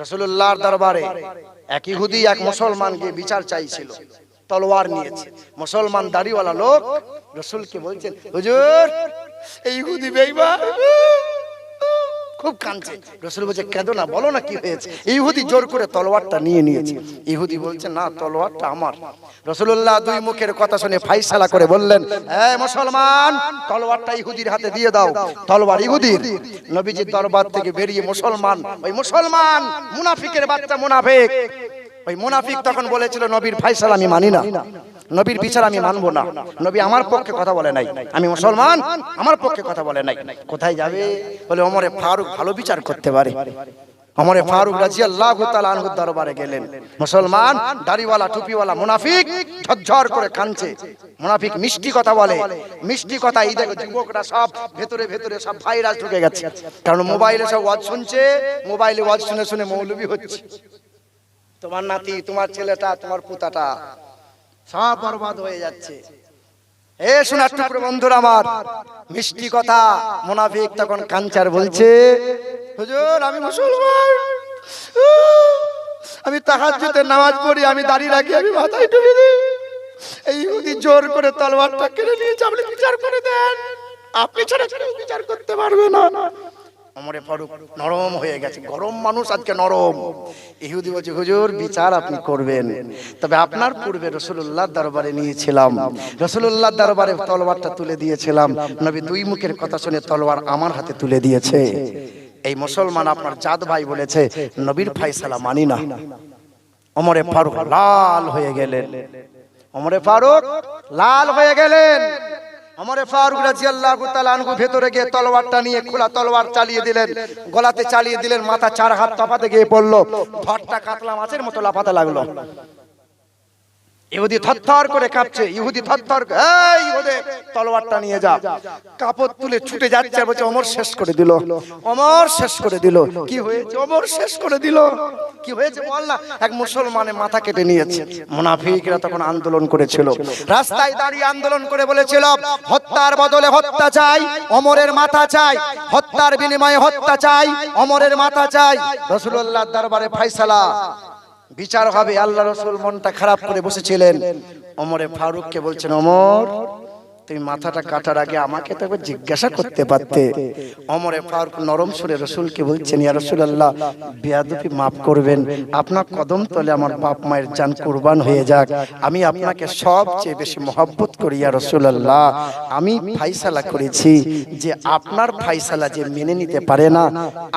রসুল্লাহর দরবারে এক ইহুদি, এক মুসলমানকে বিচার চাইছিল, তলোয়ার নিয়েছে। মুসলমান দাড়িওয়ালা লোক রসুলকে বলছেন, হুজুর, এই ইহুদি বেইমান খুব কাঁদছে। রসুল বলছে, কেঁদো না, বলো না কি হয়েছে? ইহুদি জোর করে তলোয়ারটা নিয়ে নিয়েছে। ইহুদি বলছে, না, তলোয়ারটা আমার। রসুল্লাহ দুই মুখের কথা শুনে ফাইসালা করে বললেন হ্যাঁ মুসলমান, তলোয়ারটা ইহুদির হাতে দিয়ে দাও। তলোয়ার ইহুদির। নবীজির দরবার থেকে বেরিয়ে মুসলমান। ওই মুসলমান, মুনাফিকের বাচ্চা মুনাফিক। ওই মুনাফিক তখন বলেছিল, নবীর ফাইসালা আমি মানি না। নবীর বিচার আমি মানবো না। নবী আমার পক্ষে কথা বলে নাই। আমি মুসলমান, আমার পক্ষে কথা বলে নাই। কোথায় যাবে? বলে অমরে ফারুক ভালো বিচার করতে পারে। ওমরে ফারুক রাজি আল্লাহ আনহুর দরবারে গেলেন। মুসলমান, দাড়িওয়ালা, টুপিওয়ালা, মুনাফিক ঝরঝর করে কাঁদছে। মুনাফিক মিষ্টি কথা বলে। মিষ্টি কথা এই দেখো যুবকরা সব ভেতরে ভেতরে সব ভাইরাস ঢুকে গেছে। কারণ মোবাইলে সব ওয়াজ শুনছে, মোবাইলে ওয়াজ শুনে শুনে মৌলবি হচ্ছে। তোমার নাতি, তোমার ছেলেটা, তোমার পুতাটা সব বরবাদ হয়ে যাচ্ছে। এ শোনার টুকরো বন্ধুরা আমার, মিষ্টি কথা মোনাফিক তখন কাঞ্চার বলছে, হুজুর, আমি মুসলমান। আমি তাহাজ্জুদের নামাজ পড়ি, আমি দাঁড়িয়ে রাখি আমি মাথায় টুপি দিই। এই ইহুদি জোর করে তলোয়ারটা কেড়ে নিয়েছে, আপনি বিচার করে দেন। আপনি ছাড়া বিচার করতে পারবে না। অমরে ফারুক, নরম হয়ে গেছে। গরম মানুষ আজকে নরম। ইহুদি বলছে, হুজুর, বিচার আপনি করবেন। তবে আপনার পূর্বে রসুল্লাহ দরবারে নিয়েছিলাম। রসুল্লাহ দরবারে তলোয়ারটা তুলে দিয়েছিলাম। নবী দুই মুখের কথা শুনে তলোয়ার আমার হাতে তুলে দিয়েছে। এই মুসলমান আপনার জাত ভাই বলেছে, নবীর ফাইসালা মানি না। অমরে ফারুক লাল হয়ে গেলেন। অমরে ফারুক লাল হয়ে গেলেন। অমরে ফারুক রাজি আল্লাহ আনহু ভেতরে গিয়ে তলোয়ারটা নিয়ে খোলা তলোয়ার চালিয়ে দিলেন, গলাতে চালিয়ে দিলেন, মাথা চার হাত তফাতে গিয়ে পড়ল ঘরটা কাতলা মাছের মতো লাফাতে লাগল। ইহুদি থরথর করে কাঁপছে ইহুদি করে, এই তলোয়ারটা নিয়ে যা। কাপড় তুলে ছুটে যাচ্ছে বলছে অমর শেষ করে দিল। অমর শেষ করে দিল। কি হয়েছে? অমর শেষ করে দিল। কি হয়েছে? এক মুসলমানের মাথা কেটে নিয়েছে। মুনাফিকরা তখন আন্দোলন করেছিল। রাস্তায় দাঁড়িয়ে আন্দোলন করে বলেছিল হত্যার বদলে হত্যা চাই অমরের মাথা চাই হত্যার বিনিময়ে হত্যা চাই অমরের মাথা চাই। রসুল্লাহ দরবারে ফাইসালা। বিচার হবে আল্লাহ রসুল মনটা খারাপ করে বসেছিলেন। অমরে ফারুককে বলছেন অমর তুমি মাথাটা কাটার আগে আমাকে তো একবার জিজ্ঞাসা করতে পারতে। অমরে ফারুক নরম সুরে রসুলকে বলছেন, ইয়া রসুল আল্লাহ বেয়াদুপি মাফ করবেন। আপনার কদম তলে আমার বাপ মায়ের জান কুরবান হয়ে যাক। আমি আপনাকে সবচেয়ে বেশি মহব্বত করি, ইয়া রসুল আল্লাহ আমি ফাইসালা করেছি যে আপনার ফাইসালা যে মেনে নিতে পারে না,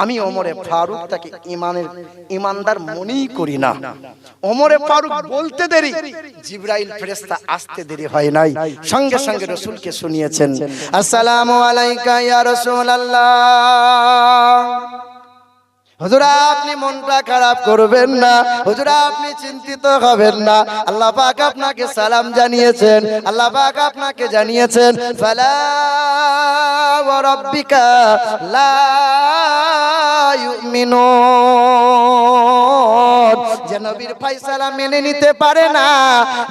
আমি অমরে ফারুক তাকে ইমানের ইমানদার মনেই করি না। অমরে ফারুক বলতে দেরি। জিব্রাইল ফেরেশতা আসতে দেরি হয় নাই। সঙ্গে সঙ্গে রসুলকে শুনিয়েছেন, আসসালামু আলাইকা ইয়া রাসূলুল্লাহ। হুজুরা, আপনি মনটা খারাপ করবেন না, হুজুরা, আপনি চিন্তিত হবেন না। আল্লাহ পাক আপনাকে সালাম জানিয়েছেন, আল্লাহ পাক আপনাকে জানিয়েছেন, ফালা রাব্বিকা লা ইউমিনুন। যে নবীর ফাইসালা মেনে নিতে পারে না,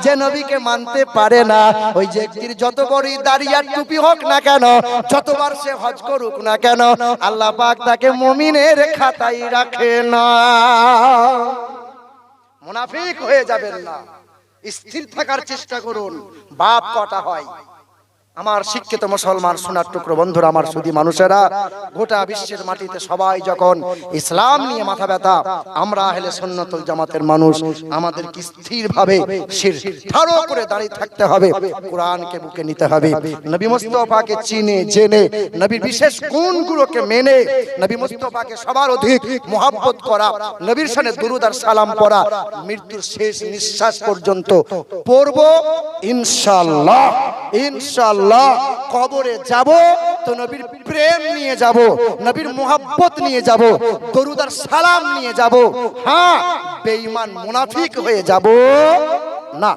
যে নবীকে মানতে পারে না, ওই ব্যক্তির যত বড়ই দাঁড়িয়ার টুপি হোক না কেন, যতবার সে হজ করুক না কেন, আল্লাহ পাক তাকে মুমিনের খাতায় রাখে না। মুনাফিক হয়ে যাবেন না, স্থির থাকার চেষ্টা করুন, বাপ কটা হয়? আমার শিক্ষিত মুসলমান সোনার টুকরো বন্ধুরা, আমার সুদি মানুষেরা, গোটা বিশ্বের মাটিতে সবাই যখন ইসলাম নিয়ে মাথা ব্যথা, আমরা হেলে সন্ন্যতুল জামাতের মানুষ, আমাদেরকে স্থির ভাবে ঠাড়ো করে দাঁড়িয়ে থাকতে হবে, কোরআনকে বুকে নিতে হবে। নবী মুস্তফাকে চিনে, জেনে, নবীর বিশেষ গুণগুলোকে মেনে, নবী মুস্তফাকে সবার অধিক মোহাব্বত করা, নবীর সামনে দুরুদ আর সালাম পড়া, মৃত্যুর শেষ নিঃশ্বাস পর্যন্ত পড়ব ইনশাআল্লাহ। ইনশাআল্লাহ কবরে যাব, তো নবীর প্রেম নিয়ে যাব, নবীর মোহাব্বত নিয়ে যাব দরুদার সালাম নিয়ে যাব। হ্যাঁ বেঈমান মুনাফিক হয়ে যাব।